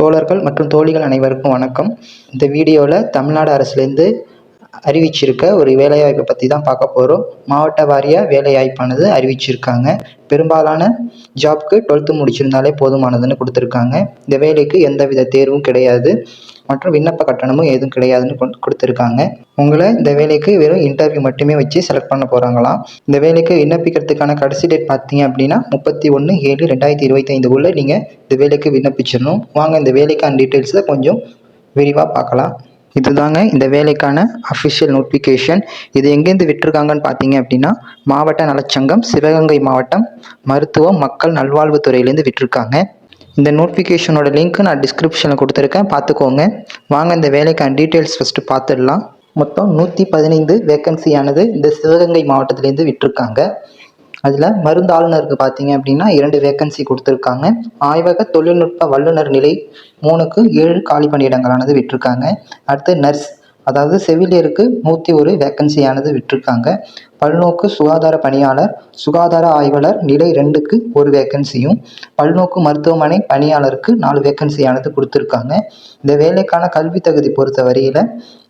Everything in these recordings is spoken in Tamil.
தோழர்கள் மற்றும் தோழிகள் அனைவருக்கும் வணக்கம். இந்த வீடியோவில் தமிழ்நாடு அரசுலேருந்து அறிவிச்சிருக்க ஒரு வேலைவாய்ப்பை பற்றி தான் பார்க்க போகிறோம் மாவட்ட வாரியாக வேலைவாய்ப்பானது அறிவிச்சிருக்காங்க. பெரும்பாலான ஜாப்க்கு டுவெல்த்து முடிச்சிருந்தாலே போதுமானதுன்னு கொடுத்துருக்காங்க. இந்த வேலைக்கு எந்தவித தேர்வும் கிடையாது. மற்றும் விண்ணப்ப கட்டணமும் எதுவும் கிடையாதுன்னு கொடுத்துருக்காங்க. உங்களை இந்த வேலைக்கு வெறும் இன்டர்வியூ மட்டுமே வச்சு செலக்ட் பண்ண போகிறாங்களாம் இந்த வேலைக்கு விண்ணப்பிக்கிறதுக்கான கடைசி டேட் பார்த்தீங்க அப்படின்னா முப்பத்தி ஒன்று ஏழு ரெண்டாயிரத்தி இருபத்தைந்து உள்ள நீங்கள் இந்த வேலைக்கு விண்ணப்பிச்சிடணும் வாங்க இந்த வேலைக்கான டீட்டெயில்ஸை கொஞ்சம் விரிவாக பார்க்கலாம். இதுதாங்க இந்த வேலைக்கான அஃபிஷியல் நோட்டிஃபிகேஷன் இது எங்கேருந்து விட்டுருக்காங்கன்னு பார்த்தீங்க அப்படின்னா மாவட்ட நலச்சங்கம் சிவகங்கை மாவட்டம் மருத்துவம் மக்கள் நல்வாழ்வுத்துறையிலேருந்து விட்டுருக்காங்க. இந்த நோட்டிஃபிகேஷனோட லிங்க் நான் டிஸ்கிரிப்ஷனில் கொடுத்துருக்கேன். பார்த்துக்கோங்க. வாங்க இந்த வேலைக்கான டீட்டெயில்ஸ் ஃபஸ்ட்டு பார்த்துடலாம். மொத்தம் நூற்றி பதினைந்து வேக்கன்சியானது இந்த சிவகங்கை மாவட்டத்திலேருந்து விட்டுருக்காங்க. அதில் மருந்து ஆளுநருக்கு பார்த்தீங்க அப்படின்னா இரண்டு வேக்கன்சி கொடுத்துருக்காங்க. ஆய்வக தொழில்நுட்ப வல்லுநர் நிலை மூணுக்கு ஏழு காலி பணியிடங்களானது விட்டிருக்காங்க. அடுத்து நர்ஸ் அதாவது செவிலியருக்கு நூற்றி ஒரு வேக்கன்சியானது விட்டுருக்காங்க. பல்நோக்கு சுகாதார பணியாளர் சுகாதார ஆய்வாளர் நிலை ரெண்டுக்கு ஒரு வேக்கன்சியும் பல்நோக்கு மருத்துவமனை பணியாளருக்கு நாலு வேக்கன்சியானது கொடுத்துருக்காங்க. இந்த வேலைக்கான கல்வி தகுதி பொறுத்த வரையில்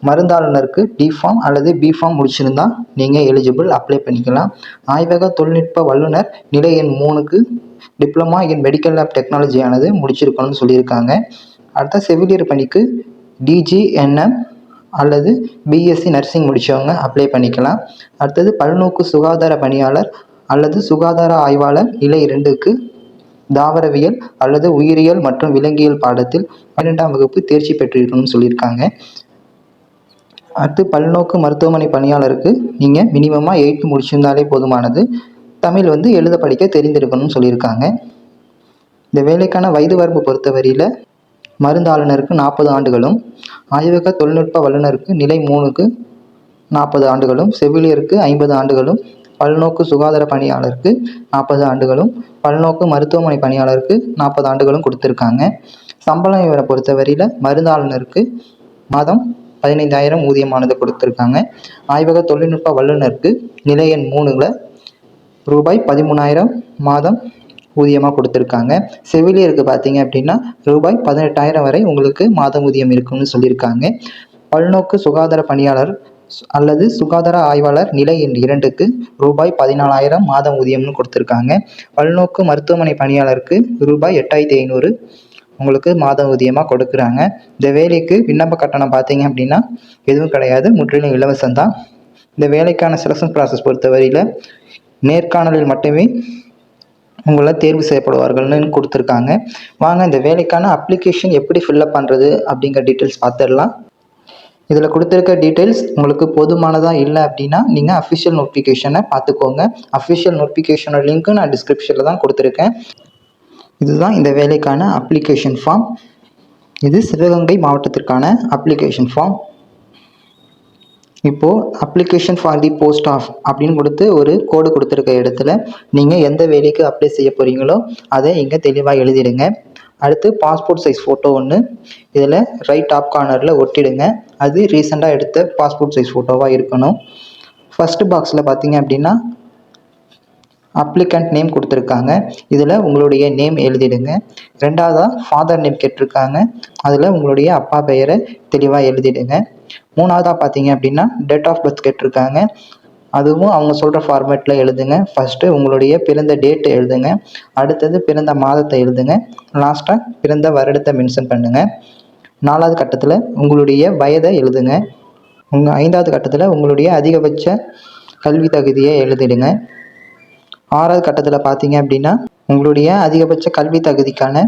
மருந்தாளுநருக்கு டிஃபார்ம் அல்லது பிஃபார்ம் முடிச்சிருந்தா நீங்கள் எலிஜிபிள் அப்ளை பண்ணிக்கலாம். ஆய்வக தொழில்நுட்ப வல்லுநர் நிலை எண் மூணுக்கு டிப்ளமா இன் மெடிக்கல் லேப் டெக்னாலஜியானது முடிச்சிருக்கணும்னு சொல்லியிருக்காங்க. அடுத்த செவிலியர் பணிக்கு டிஜிஎன்எம் அல்லது பிஎஸ்சி நர்சிங் முடித்தவங்க அப்ளை பண்ணிக்கலாம். அடுத்தது பல்நோக்கு சுகாதார பணியாளர் அல்லது சுகாதார ஆய்வாளர் நிலை இரண்டுக்கு தாவரவியல் அல்லது உயிரியல் மற்றும் விலங்கியல் பாடத்தில் பன்னிரெண்டாம் வகுப்பு தேர்ச்சி பெற்றிருக்கணும்னு சொல்லியிருக்காங்க. அடுத்து பல்நோக்கு மருத்துவமனை பணியாளருக்கு நீங்கள் மினிமமாக எயித்து முடிச்சிருந்தாலே போதுமானது. தமிழ் வந்து எழுத படிக்க தெரிந்திருக்கணும்னு சொல்லியிருக்காங்க. இந்த வேலைக்கான வயது வரம்பு பொறுத்தவரையில் மருந்தாளுநருக்கு நாற்பது ஆண்டுகளும் ஆய்வக தொழில்நுட்ப வல்லுநருக்கு நிலை மூணுக்கு நாற்பது ஆண்டுகளும் செவிலியருக்கு ஐம்பது ஆண்டுகளும் பல்நோக்கு சுகாதார பணியாளருக்கு நாற்பது ஆண்டுகளும் பல்நோக்கு மருத்துவமனை பணியாளருக்கு நாற்பது ஆண்டுகளும் கொடுத்துருக்காங்க. சம்பளம் இவரை பொறுத்தவரையில் மருந்தாளுநருக்கு மாதம் பதினைந்தாயிரம் ஊதியமானது கொடுத்துருக்காங்க. ஆய்வக தொழில்நுட்ப வல்லுநருக்கு நிலை எண் மூணுல ரூபாய் பதிமூணாயிரம் மாதம் ஊதியமாக கொடுத்துருக்காங்க. செவிலியருக்கு பார்த்தீங்க அப்படின்னா ரூபாய் பதினெட்டாயிரம் வரை உங்களுக்கு மாதம் ஊதியம் இருக்கும்னு சொல்லியிருக்காங்க. பல்நோக்கு சுகாதார பணியாளர் அல்லது சுகாதார ஆய்வாளர் நிலை இரண்டுக்கு ரூபாய் பதினாலாயிரம் மாதம் ஊதியம்னு கொடுத்துருக்காங்க. பல்நோக்கு மருத்துவமனை பணியாளருக்கு ரூபாய் எட்டாயிரத்தி ஐநூறு உங்களுக்கு மாத ஊதியமாக கொடுக்குறாங்க. இந்த வேலைக்கு விண்ணப்ப கட்டணம் பார்த்தீங்க அப்படின்னா எதுவும் கிடையாது. முற்றிலும் இலவசம் தான் இந்த வேலைக்கான செலக்ஷன் ப்ராசஸ் பொறுத்தவரையில் நேர்காணலில் மட்டுமே உங்களை தேர்வு செய்யப்படுவார்கள்னு கொடுத்துருக்காங்க. வாங்க இந்த வேலைக்கான அப்ளிகேஷன் எப்படி ஃபில்அப் பண்ணுறது அப்படிங்கிற டீட்டெயில்ஸ் பார்த்துடலாம். இதில் கொடுத்துருக்க டீட்டெயில்ஸ் உங்களுக்கு போதுமானதாக இல்லை அப்படின்னா நீங்கள் அஃபிஷியல் நோட்டிஃபிகேஷனை பார்த்துக்கோங்க. அஃபிஷியல் நோட்டிஃபிகேஷனோட லிங்க்கு நான் டிஸ்கிரிப்ஷனில் தான் கொடுத்துருக்கேன். இதுதான் இந்த வேலைக்கான அப்ளிகேஷன் ஃபார்ம் இது சிவகங்கை மாவட்டத்திற்கான அப்ளிகேஷன் ஃபார்ம் இப்போது application for the post of அப்படின்னு கொடுத்து ஒரு கோடு கொடுத்துருக்க இடத்துல நீங்கள் எந்த வேலைக்கு அப்ளை செய்ய போகிறீங்களோ அதை இங்கே தெளிவாக எழுதிடுங்க. அடுத்து பாஸ்போர்ட் சைஸ் ஃபோட்டோ ஒன்று இதில் ரைட் டாப் கார்னரில் ஒட்டிடுங்க. அது ரீசெண்டாக எடுத்த பாஸ்போர்ட் சைஸ் ஃபோட்டோவாக இருக்கணும். ஃபஸ்ட்டு பாக்ஸில் பார்த்தீங்க அப்படின்னா அப்ளிகண்ட் நேம் கொடுத்துருக்காங்க. இதில் உங்களுடைய நேம் எழுதிடுங்க. ரெண்டாவதாக ஃபாதர் நேம் கேட்டிருக்காங்க. அதில் உங்களுடைய அப்பா பெயரை தெளிவாக எழுதிடுங்க. மூணாவதாக பார்த்தீங்க அப்படின்னா டேட் ஆஃப் பர்த் கேட்டிருக்காங்க. அதுவும் அவங்க சொல்கிற ஃபார்மேட்டில் எழுதுங்க. ஃபஸ்ட்டு உங்களுடைய பிறந்த டேட்டை எழுதுங்க. அடுத்தது பிறந்த மாதத்தை எழுதுங்க. லாஸ்ட்டாக பிறந்த வருடத்தை மென்ஷன் பண்ணுங்கள் நாலாவது கட்டத்தில் உங்களுடைய வயதை எழுதுங்க. உங்கள் ஐந்தாவது கட்டத்தில் உங்களுடைய அதிகபட்ச கல்வி தகுதியை எழுதிடுங்க. ஆறாவது கட்டத்தில் பார்த்தீங்க அப்படின்னா உங்களுடைய அதிகபட்ச கல்வி தகுதிக்கான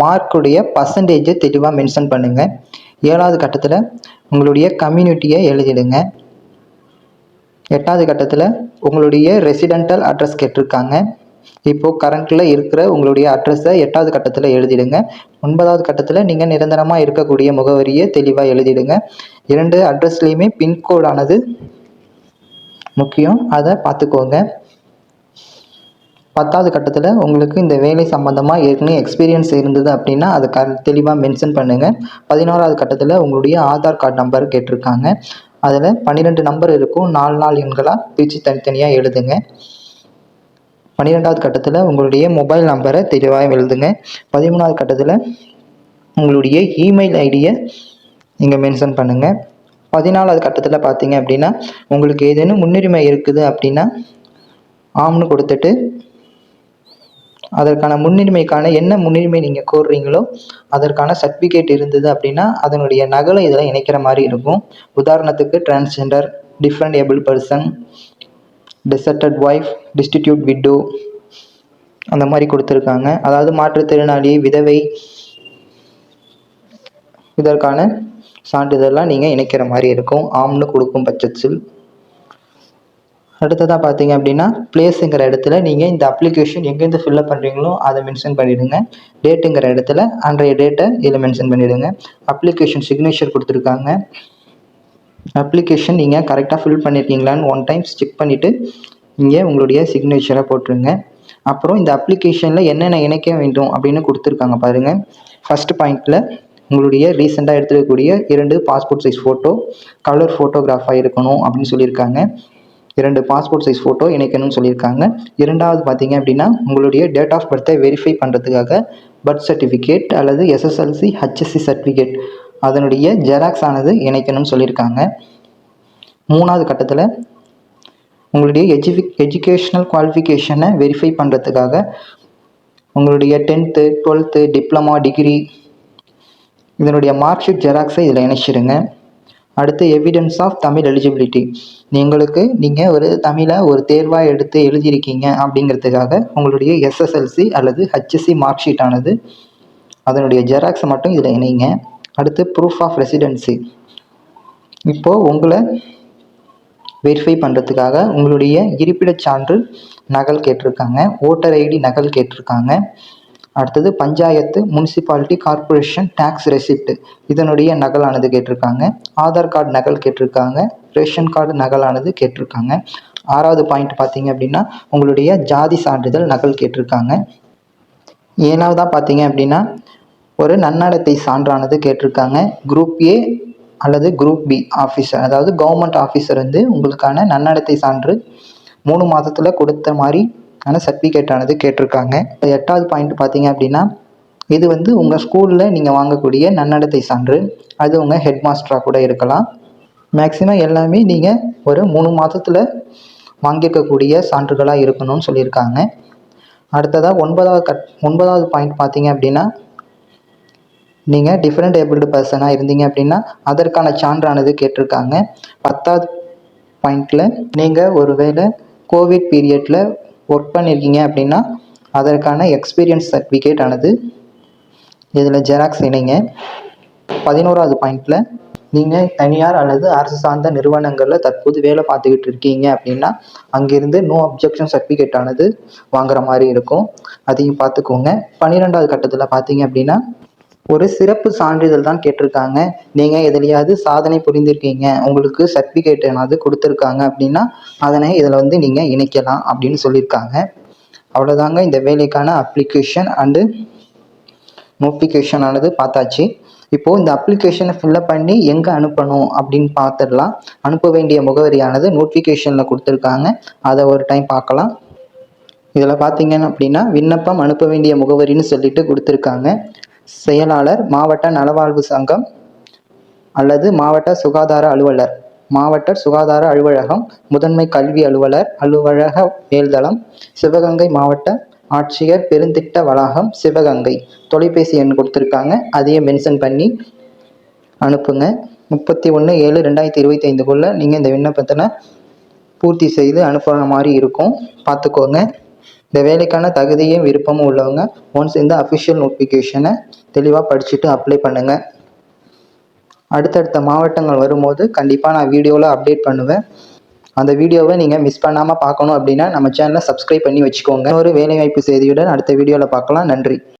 மார்க்குடைய பர்சன்டேஜை தெளிவாக மென்ஷன் பண்ணுங்கள் ஏழாவது கட்டத்தில் உங்களுடைய கம்யூனிட்டியை எழுதிடுங்க. எட்டாவது கட்டத்தில் உங்களுடைய ரெசிடென்டல் அட்ரஸ் கேட்டிருக்காங்க. இப்போது கரண்ட்டில் இருக்கிற உங்களுடைய அட்ரஸை எட்டாவது கட்டத்தில் எழுதிடுங்க. ஒன்பதாவது கட்டத்தில் நீங்கள் நிரந்தரமாக இருக்கக்கூடிய முகவரியை தெளிவாக எழுதிடுங்க. இரண்டு அட்ரஸ்லேயுமே பின்கோடானது முக்கியம். அதை பார்த்துக்கோங்க. பத்தாவது கட்டத்தில் உங்களுக்கு இந்த வேலை சம்மந்தமாக ஏற்கனவே எக்ஸ்பீரியன்ஸ் இருந்தது அப்படின்னா அதை க தெளிவாக மென்ஷன் பண்ணுங்கள் பதினோராவது கட்டத்தில் உங்களுடைய ஆதார் கார்டு நம்பர் கேட்டிருக்காங்க. அதில் பன்னிரெண்டு நம்பர் இருக்கும். நாலு நாலு எண்களாக பிரித்து தனித்தனியாக எழுதுங்க. பன்னிரெண்டாவது கட்டத்தில் உங்களுடைய மொபைல் நம்பரை தெளிவாக எழுதுங்க. பதிமூணாவது கட்டத்தில் உங்களுடைய இமெயில் ஐடியை நீங்கள் மென்ஷன் பண்ணுங்கள் பதினாலாவது கட்டத்தில் பார்த்தீங்க அப்படின்னா உங்களுக்கு ஏதேனும் முன்னுரிமை இருக்குது அப்படின்னா ஆம்னு கொடுத்துட்டு அதற்கான முன்னுரிமைக்கான என்ன முன்னுரிமை நீங்கள் கோருறீங்களோ அதற்கான சர்டிஃபிகேட் இருந்தது அப்படின்னா அதனுடைய நகலை இதில் இணைக்கிற மாதிரி இருக்கும். உதாரணத்துக்கு transgender different able person deserted wife destitute widow அந்த மாதிரி கொடுத்துருக்காங்க. அதாவது மாற்றுத்திறனாளி விதவை இதற்கான சான்றிதழ்லாம் நீங்கள் இணைக்கிற மாதிரி இருக்கும். ஆம்னு கொடுக்கும் பட்சத்தில். அடுத்ததாக பார்த்தீங்க அப்படின்னா பிளேஸுங்கிற இடத்துல நீங்கள் இந்த அப்ளிகேஷன் எங்கேருந்து ஃபில்அப் பண்ணுறீங்களோ அதை மென்ஷன் பண்ணிவிடுங்க டேட்டுங்கிற இடத்துல அன்றைய டேட்டை இதில் மென்ஷன் பண்ணிவிடுங்க அப்ளிகேஷன் சிக்னேச்சர் கொடுத்துருக்காங்க. அப்ளிகேஷன் நீங்கள் கரெக்டாக ஃபில் பண்ணியிருக்கீங்களான்னு ஒன் டைம்ஸ் செக் பண்ணிவிட்டு இங்கே உங்களுடைய சிக்னேச்சரை போட்டுருங்க. அப்புறம் இந்த அப்ளிகேஷனில் என்னென்ன இணைக்க வேண்டும் அப்படின்னு கொடுத்துருக்காங்க பாருங்கள் ஃபஸ்ட் பாயிண்ட்டில் உங்களுடைய ரீசெண்டாக எடுத்துக்கக்கூடிய இரண்டு பாஸ்போர்ட் சைஸ் ஃபோட்டோ கலர் ஃபோட்டோகிராஃபாக இருக்கணும் அப்படின்னு சொல்லியிருக்காங்க. இரண்டு பாஸ்போர்ட் சைஸ் ஃபோட்டோ இணைக்கணும்னு சொல்லியிருக்காங்க. இரண்டாவது பார்த்தீங்க அப்படின்னா உங்களுடைய டேட் ஆஃப் பர்த்தை வெரிஃபை பண்ணுறதுக்காக பர்த் சர்டிஃபிகேட் அல்லது எஸ்எஸ்எல்சி ஹச்எஸ்சி சர்டிஃபிகேட் அதனுடைய ஜெராக்ஸ் ஆனது இணைக்கணும்னு சொல்லியிருக்காங்க. மூணாவது கட்டத்தில் உங்களுடைய எஜுகே எஜுகேஷ்னல் குவாலிஃபிகேஷனை வெரிஃபை பண்ணுறதுக்காக உங்களுடைய டென்த்து டுவெல்த்து டிப்ளமா டிகிரி இதனுடைய மார்க் ஷீட் ஜெராக்ஸை இதில் இணைச்சிடுங்க அடுத்து எவிடன்ஸ் ஆஃப் தமிழ் எலிஜிபிலிட்டி நீங்களுக்கு நீங்கள் ஒரு தமிழை ஒரு தேர்வாக எடுத்து எழுதியிருக்கீங்க அப்படிங்கிறதுக்காக உங்களுடைய எஸ்எஸ்எல்சி அல்லது ஹச்எஸ்சி மார்க் ஷீட் ஆனது அதனுடைய ஜெராக்ஸ் மட்டும் இதில் இணைங்க. அடுத்து ப்ரூஃப் ஆஃப் ரெசிடென்சி இப்போது உங்களை வெரிஃபை பண்ணுறதுக்காக உங்களுடைய இருப்பிடச் சான்று நகல் கேட்டிருக்காங்க. ஓட்டர் ஐடி நகல் கேட்டிருக்காங்க. அடுத்தது panchayat municipality corporation tax receipt இதனுடைய நகலானது கேட்டிருக்காங்க. ஆதார் கார்டு நகல் கேட்டிருக்காங்க. ரேஷன் கார்டு நகலானது கேட்டிருக்காங்க. ஆறாவது பாயிண்ட் பார்த்தீங்க அப்படின்னா உங்களுடைய ஜாதி சான்றிதழ் நகல் கேட்டிருக்காங்க. ஏழாவதாக பார்த்தீங்க அப்படின்னா ஒரு நன்னடத்தை சான்றானது கேட்டிருக்காங்க. குரூப் ஏ அல்லது குரூப் பி ஆஃபீஸர் அதாவது கவர்மெண்ட் ஆஃபீஸர் வந்து உங்களுக்கான நன்னடத்தை சான்று மூணு மாதத்தில் கொடுத்த மாதிரி ஆன சர்டிஃபிகேட் ஆனது கேட்டிருக்காங்க. எட்டாவது பாயிண்ட் பார்த்தீங்க அப்படின்னா இது வந்து உங்கள் ஸ்கூலில் நீங்கள் வாங்கக்கூடிய நன்னடத்தை சான்று. அது உங்கள் ஹெட் மாஸ்டராக கூட இருக்கலாம். மேக்ஸிமம் எல்லாமே நீங்கள் ஒரு மூணு மாதத்தில் வாங்கிக்கக்கூடிய சான்றுகளாக இருக்கணும்னு சொல்லியிருக்காங்க. அடுத்ததாக ஒன்பதாவது கட் ஒன்பதாவது பாயிண்ட் பார்த்தீங்க அப்படின்னா நீங்கள் டிஃப்ரெண்ட் ஏபிள்டு பர்சனாக இருந்தீங்க அப்படின்னா அதற்கான சான்றானது கேட்டிருக்காங்க. பத்தாவது பாயிண்டில் நீங்கள் ஒரு வேளை கோவிட் பீரியடில் ஒர்க் பண்ணியிருக்கீங்க அப்படின்னா அதற்கான எக்ஸ்பீரியன்ஸ் சர்டிஃபிகேட் ஆனது இதில் ஜெராக்ஸ் இணைங்க. பதினோராவது பாயிண்டில் நீங்கள் தனியார் அல்லது அரசு சார்ந்த நிறுவனங்களில் தற்போது வேலை பார்த்துக்கிட்டு இருக்கீங்க அப்படின்னா அங்கேருந்து நோ அப்ஜெக்ஷன் சர்டிஃபிகேட் ஆனது வாங்குற மாதிரி இருக்கும். அதையும் பார்த்துக்கோங்க. பன்னிரெண்டாவது கட்டத்தில் பார்த்தீங்க அப்படின்னா ஒரு சிறப்பு சான்றிதழ் தான் கேட்டிருக்காங்க. நீங்கள் எதுலையாவது சாதனை புரிந்திருக்கீங்க உங்களுக்கு சர்டிஃபிகேட் ஏதாவது கொடுத்துருக்காங்க அப்படின்னா அதனை இதில் வந்து நீங்கள் இணைக்கலாம் அப்படின்னு சொல்லியிருக்காங்க. அவ்வளோதாங்க இந்த வேலைக்கான அப்ளிகேஷன் அண்டு நோட்டிஃபிகேஷன் ஆனது பார்த்தாச்சு. இப்போது இந்த அப்ளிகேஷனை ஃபில்லப் பண்ணி எங்கே அனுப்பணும் அப்படின்னு பார்த்துடலாம். அனுப்ப வேண்டிய முகவரியானது நோட்டிஃபிகேஷனில் கொடுத்துருக்காங்க. அதை ஒரு டைம் பார்க்கலாம். இதில் பார்த்தீங்கன்னா அப்படின்னா விண்ணப்பம் அனுப்ப வேண்டிய முகவரின்னு சொல்லிட்டு கொடுத்துருக்காங்க. செயலாளர் மாவட்ட நலவாழ்வு சங்கம் அல்லது மாவட்ட சுகாதார அலுவலர். மாவட்ட சுகாதார அலுவலகம் முதன்மை கல்வி அலுவலர் அலுவலக மேல்தளம் சிவகங்கை மாவட்ட ஆட்சியர் பெருந்திட்ட வளாகம் சிவகங்கை. தொலைபேசி எண் கொடுத்துருக்காங்க. அதையே மென்ஷன் பண்ணி அனுப்புங்க. முப்பத்தி ஒன்று ஏழு ரெண்டாயிரத்தி இருபத்தி ஐந்துக்குள்ளே நீங்கள் இந்த விண்ணப்பத்தில் பூர்த்தி செய்து அனுப்புகிற மாதிரி இருக்கும். பார்த்துக்கோங்க. இந்த வேலைக்கான தகுதியும் விருப்பமும் உள்ளவங்க ஒன்ஸ் இந்த அஃபிஷியல் நோட்டிஃபிகேஷனை தெளிவாக படிச்சுட்டு அப்ளை பண்ணுங்கள் அடுத்தடுத்த மாவட்டங்கள் வரும்போது கண்டிப்பாக நான் வீடியோவில் அப்டேட் பண்ணுவேன். அந்த வீடியோவை நீங்கள் மிஸ் பண்ணாமல் பார்க்கணும் அப்படின்னா நம்ம சேனலை சப்ஸ்கிரைப் பண்ணி வச்சுக்கோங்க. ஒரு வேலைவாய்ப்பு செய்தியுடன் அடுத்த வீடியோவில் பார்க்கலாம். நன்றி.